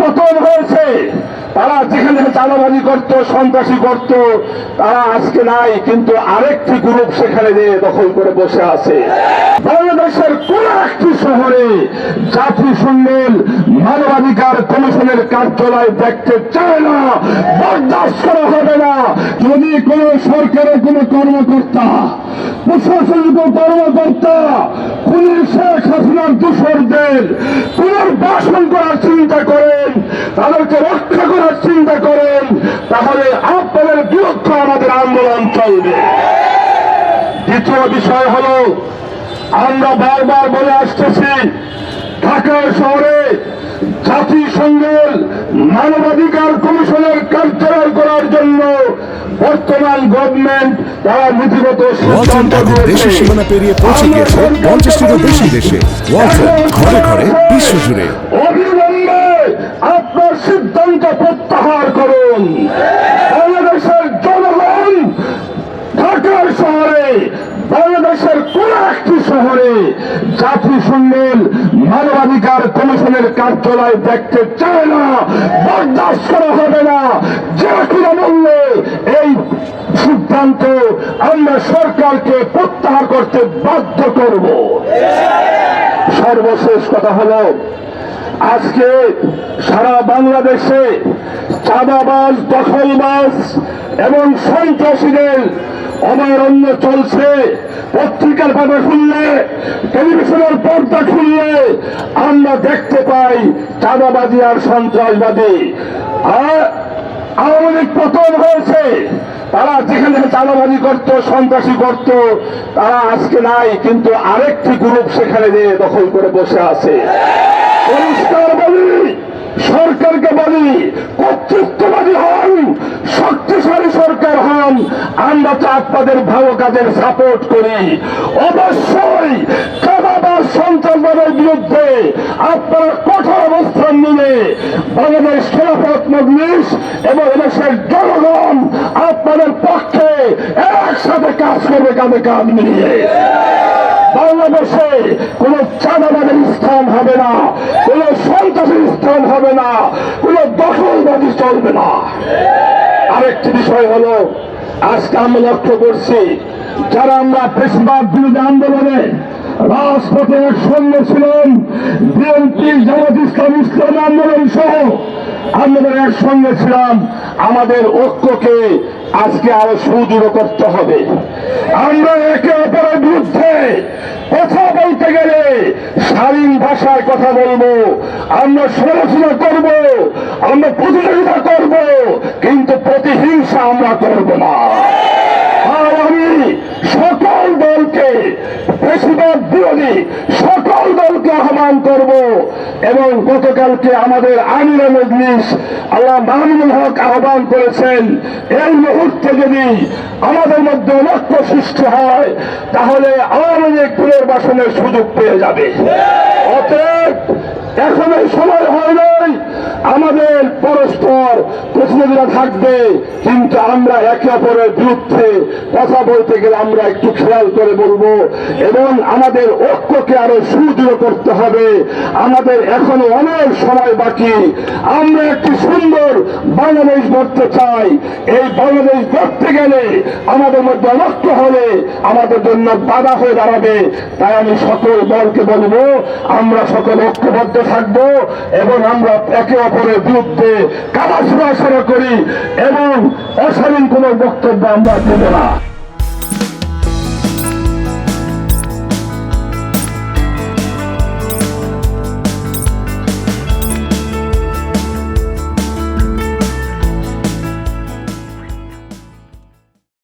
পতন হয়েছে। তারা যেখানে চাঁদাবাজি করত, সন্ত্রাসী করত, তারা আজকে নাই, কিন্তু আরেকটি গ্রুপ সেখানে দখল করে বসে আছে। বাংলাদেশের কোন একটি শহরে জাতি সম্মেল মানবাধিকার কমিশনের কার্যালয় দেখতে চায় না, বরদাস্ত করা হবে না। যদি কোন সরকারের কোন কর্মকর্তা, প্রশাসনিক কর্মকর্তা খুনি শেখ হাসিনার দূষরদের পুনর্বাসন করার চিন্তা করেন, তাদেরকে রক্ষা করার চিন্তা করেন, তাহলে আপনাদের বিরুদ্ধে আমাদের আন্দোলন চলবে। দ্বিতীয় বিষয় হলো, আমরা বারবার বলে আসতেছি ঢাকা শহরে জাতিসংঘের মানবাধিকার কমিশনের কার্যালয় করার জন্য বর্তমান গভর্নমেন্ট তারা নীতিগত ওয়ালটন সিদ্ধান্ত এখন দেশের সীমানা পেরিয়ে পৌঁছে গিয়েছে পঞ্চাশটিরও বেশি দেশে। ওয়ালটন ঘরে ঘরে বিশ্বজুড়ে অবিলম্বে আপনার সিদ্ধান্ত প্রত্যাহার করুন বাংলাদেশের জনগণ ঢাকার শহরে বাংলাদেশের কোন একটি শহরে জাতিসংঘের মানবাধিকার কমিশনের কার্যালয় দেখতে চায় না, বরদাস্ত করা হবে না। যে কোনো মূল্যে এই সিদ্ধান্ত আমরা সরকারকে প্রত্যাহার করতে বাধ্য করব। সর্বশেষ কথা হলো, আজকে সারা বাংলাদেশে চাঁদাবাজ, দখলবাজ এবং সন্ত্রাসীদের অভয়ারণ্য চলছে। পত্রিকার পাতা খুললে টেলিভিশনের পর্দা খুললে আমরা দেখতে পাই চাঁদাবাজি আর সন্ত্রাসবাদী আর আওয়ামী লীগ পতন হয়েছে। তারা যেখানে চাঁদাবাজি করত, সন্ত্রাসী করত, তারা আজকে নাই, কিন্তু আরেকটি গ্রুপ সেখানে যে দখল করে বসে আছে। পরিষ্কার বলি, সরকারকে বলি কর্তৃত্ববাদী আপনাদের ভালো কাজের সাপোর্ট করি। অবশ্যই কাদাবাস সন্ত্রাসবাদের বিরুদ্ধে আপনারা কঠোর অবস্থান নিলে বাংলাদেশ খেলাফত মজলিস এবং এদেশের জনগণ আপনাদের পক্ষে একসাথে কাজ করবে কাঁধে কাঁধ মিলিয়ে। বাংলাদেশে কোন চাঁদাবাদের স্থান হবে না, কোন সন্ত্রাসের স্থান হবে না, কোন দখলবাদী চলবে না। আরেকটি বিষয় হলো আজকে আমরা লক্ষ্য করছি, যারা আমরা পেশবাদ বিরোধী আন্দোলনে রাজপথে সৈন্য ছিলাম, বিএনপি, জামাত ইসলাম ইসলাম আন্দোলন সহ আন্দোলনের সঙ্গে ছিলাম, আমাদের ঐক্যকে আজকে আরও সুদৃঢ় করতে হবে। আমরা একে অপরের বিরুদ্ধে কথা বলতে গেলে স্বাধীন ভাষায় কথা বলব, আমরা সমালোচনা করব, আমরা প্রতিযোগিতা করব, কিন্তু প্রতিহিংসা আমরা করব না আর আমি সকল দলকে বেশিরভাগ বিরোধী সকল আহ্বান করব এবং গতকালকে আমাদের আমিরা মজলিস আল্লাহ মাহমুদুল হক আহ্বান করেছেন, এই মুহূর্তে যদি আমাদের মধ্যে লক্ষ্য সৃষ্টি হয়, তাহলে আওয়ামী লীগ পুনর্বাসনের সুযোগ পেয়ে যাবে। অতএব এখন এই সময় হয় নাই। আমাদের পরস্পর প্রতিনিধিরা থাকবে, কিন্তু আমরা একে অপরের বিরুদ্ধে কথা বলতে গেলে আমরা একটু খেয়াল করে বলব, এবং আমাদের ঐক্যকে আরও সুদৃঢ় করতে হবে। আমাদের এখনও অনেক সময় বাকি। আমরা একটি সুন্দর বাংলাদেশ গড়তে চাই। এই বাংলাদেশ গড়তে গেলে আমাদের মধ্যে অনক্য হলে আমাদের জন্য বাধা হয়ে দাঁড়াবে। তাই আমি সকল দলকে বলব, আমরা সকল ঐক্যবদ্ধ থাকব এবং আমরা একে অপরের বিরুদ্ধে কাদা সরাসরি করি এবং অশালীন কোনো বক্তব্য আমরা দেব না।